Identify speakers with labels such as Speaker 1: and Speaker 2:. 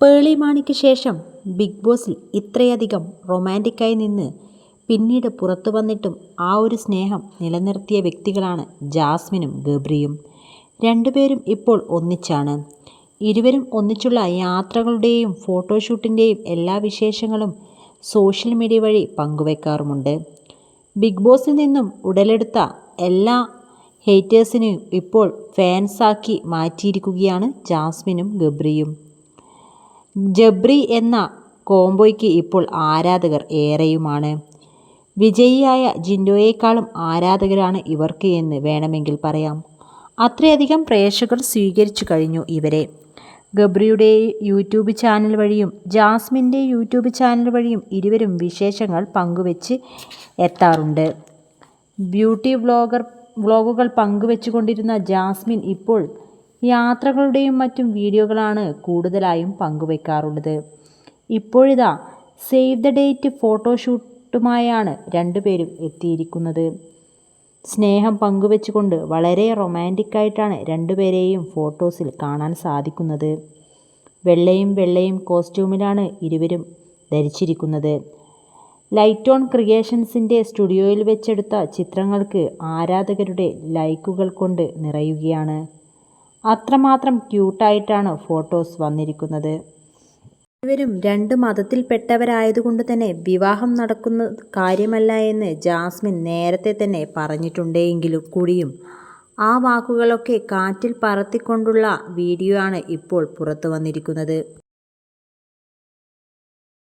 Speaker 1: പേളി മാണിക്ക് ശേഷം ബിഗ് ബോസിൽ ഇത്രയധികം റൊമാന്റിക്കായി നിന്ന് പിന്നീട് പുറത്തു വന്നിട്ടും ആ ഒരു സ്നേഹം നിലനിർത്തിയ വ്യക്തികളാണ് ജാസ്മിനും ഗബ്രിയും. രണ്ടുപേരും ഇപ്പോൾ ഒന്നിച്ചാണ്. ഇരുവരും ഒന്നിച്ചുള്ള യാത്രകളുടെയും ഫോട്ടോഷൂട്ടിന്റെയും എല്ലാ വിശേഷങ്ങളും സോഷ്യൽ മീഡിയ വഴി പങ്കുവെക്കാറുമുണ്ട്. ബിഗ് ബോസിൽ നിന്നും ഉടലെടുത്ത എല്ലാ ഹേറ്റേഴ്സിനെയും ഇപ്പോൾ ഫാൻസാക്കി മാറ്റിയിരിക്കുകയാണ് ജാസ്മിനും ഗബ്രിയും. ജബ്രി എന്ന കോംബോയ്ക്ക് ഇപ്പോൾ ആരാധകർ ഏറെയുമാണ്. വിജയിയായ ജിൻഡോയേക്കാളും ആരാധകരാണ് ഇവർക്ക് എന്ന് വേണമെങ്കിൽ പറയാം. അത്രയധികം പ്രേക്ഷകർ സ്വീകരിച്ചു കഴിഞ്ഞു ഇവരെ. ഗബ്രിയുടെ യൂട്യൂബ് ചാനൽ വഴിയും ജാസ്മിന്റെ യൂട്യൂബ് ചാനൽ വഴിയും ഇരുവരും വിശേഷങ്ങൾ പങ്കുവെച്ച് എത്താറുണ്ട്. ബ്യൂട്ടി വ്ളോഗർ വ്ളോഗുകൾ പങ്കുവെച്ചുകൊണ്ടിരുന്ന ജാസ്മിൻ ഇപ്പോൾ യാത്രകളുടെയും മറ്റും വീഡിയോകളാണ് കൂടുതലായും പങ്കുവെക്കാറുള്ളത്. ഇപ്പോഴിതാ സേവ് ദ ഡേറ്റ് ഫോട്ടോഷൂട്ടുമായാണ് രണ്ടുപേരും എത്തിയിരിക്കുന്നത്. സ്നേഹം പങ്കുവെച്ചുകൊണ്ട് വളരെ റൊമാന്റിക്കായിട്ടാണ് രണ്ടുപേരെയും ഫോട്ടോസിൽ കാണാൻ സാധിക്കുന്നത്. വെള്ളയും വെള്ളയും കോസ്റ്റ്യൂമിലാണ് ഇരുവരും ധരിച്ചിരിക്കുന്നത്. ലൈറ്റ് ഓൺ ക്രിയേഷൻസിന്റെ സ്റ്റുഡിയോയിൽ വെച്ചെടുത്ത ചിത്രങ്ങൾക്ക് ആരാധകരുടെ ലൈക്കുകൾ കൊണ്ട് നിറയുകയാണ്. അത്രമാത്രം ക്യൂട്ടായിട്ടാണ് ഫോട്ടോസ് വന്നിരിക്കുന്നത്. ഇവരും രണ്ട് മതത്തിൽപ്പെട്ടവരായതുകൊണ്ട് തന്നെ വിവാഹം നടക്കുന്ന കാര്യമല്ല എന്ന് ജാസ്മിൻ നേരത്തെ തന്നെ പറഞ്ഞിട്ടുണ്ടെങ്കിലും കൂടിയും ആ വാക്കുകളൊക്കെ കാറ്റിൽ പറത്തിക്കൊണ്ടുള്ള വീഡിയോ ആണ് ഇപ്പോൾ പുറത്തു വന്നിരിക്കുന്നത്.